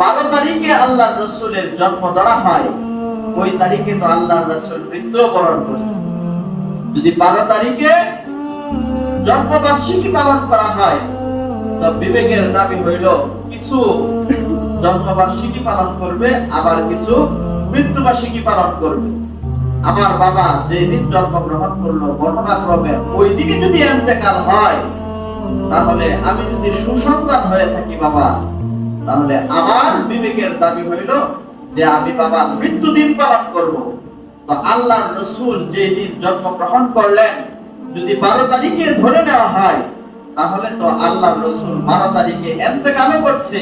বারো তারিখে আল্লাহ রসুলের জন্ম ধরা হয়, ওই তারিখে তো আল্লাহ রসুল মৃত্যুবরণ করছে। যদি বারো তারিখে জন্মবার্ষিকী পালন করা হয়, তো বিবেকের দাবি হইল, কিছু জন্মবার্ষিকী পালন করবে, আবার কিছু মৃত্যুবার্ষিকী পালন করবে। আমার বাবা যেদিন জন্মগ্রহণ করল ঘটনাক্রমে ওই দিকে যদি এন্তেকাল হয়, তাহলে আমি যদি সুসন্তান হয়ে থাকি বাবা তাহলে আমার বিবেকের দাবি হইল যে আমি বাবা মৃত্যুদিন পালন করব। তো আল্লাহ রসুল যে দিন জন্মগ্রহণ করলেন, যদি বারো তারিখে ধরে নেওয়া হয়, তাহলে তো আল্লাহ রসুল বারো তারিখে এন্তেকালও করছে।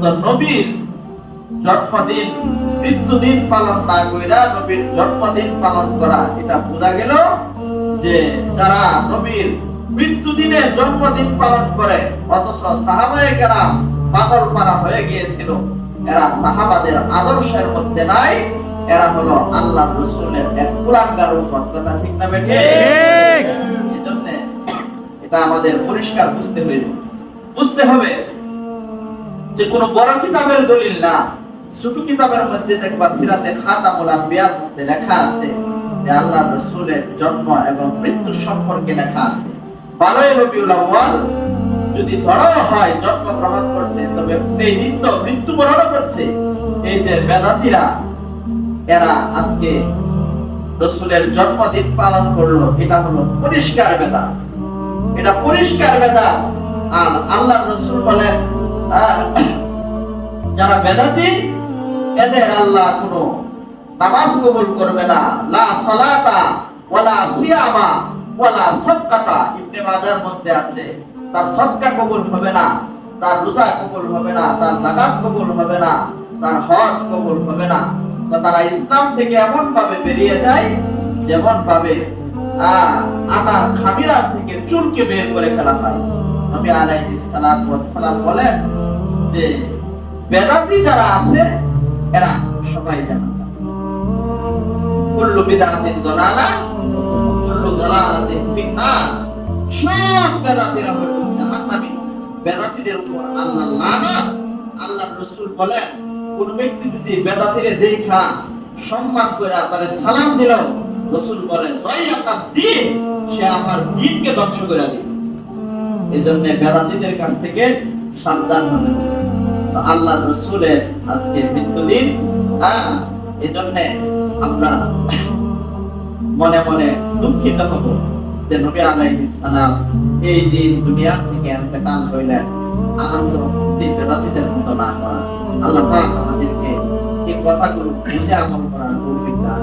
তো নবীর জন্মদিন, মৃত্যুদিন পালন না কইরা নবীর জন্মদিন পালন করা, এটা বোঝা গেল যে যারা নবীর মৃত্যুদিনে জন্মদিন পালন করে, অথচ সাহাবায়ে কেরাম পাগল পারা হয়ে গিয়েছিল। এরা সাহাবাদের আদর্শের মধ্যে নাই এরা হলো আল্লাহ রসুলের এক কুলাঙ্গার উপর কথা ঠিক না বেঠে? এজন্য এটা আমাদের পরিষ্কার বুঝতে হইবে বুঝতে হবে যে কোন বড় কিতাবের দলিল না। ছোট কিতাবের মধ্যে দেখবা সিরাতে খাতামুল আম্বিয়ার মধ্যে লেখা আছে যে আল্লাহ রসুলের জন্ম এবং মৃত্যু সম্পর্কে লেখা আছে। বারোই রবিউল আউয়াল যদি ধরাও হয়, জন্মগ্রহণ করছে, তবে এই তো মৃত্যুবরণ করছে। এই যে বেদাতিরা এরা আজকে রসুলের জন্মদিন পালন করল, এটা হলো পরিষ্কার বেদা। এটা পরিষ্কার বেদা। আর আল্লাহ রসুল বলেন যারা বেদাতি এদের আল্লাহ কোনো নামাজ কবুল করবে না। লা সালাতা, ওয়ালা সিয়ামা, ওয়ালা সাদকাতা, ইবনে মাজার মধ্যে আছে। তার সদকা কবুল হবে না তার রোজা কবুল হবে না তার যাকাত কবুল হবে না তার হজ কবুল হবে না। তো তারা ইসলাম থেকে এমন ভাবে বেরিয়ে যায় যেমন ভাবে আহ, আটার খামিরার থেকে বের করে ফেলা হয়। সালাম বলেন যে বেদাতি যারা আছে এরা সবাই জানা কুল্লু বিদাতিন দলালা কুল্লু দলালাতিন সব বেদাতিরা বেদাতিদের উপর আল্লাহ লানত। আল্লাহর রাসূল বলেন, কোন ব্যক্তি যদি দেখা, সম্মান করে সালাম দিল, রাসূল দিন সে আমার দিনকে ধ্বংস করে দিবে। এই জন্য বেদাতিদের কাছ থেকে সাবধান হবে। আল্লাহ রসুলের আজকে মৃত্যুদিন হ্যাঁ এই আমরা মনে মনে দুঃখিত হব। যে নবী আলাইহিস সালাম এই দিন দুনিয়া থেকে ইন্তেকাল হইলেন। আনন্দ ফুর্তি বেদাতিদের মতো না করা। আল্লাহ পাক আমাদেরকে এই কথাগুলো বুঝে আমল করার তৌফিক দান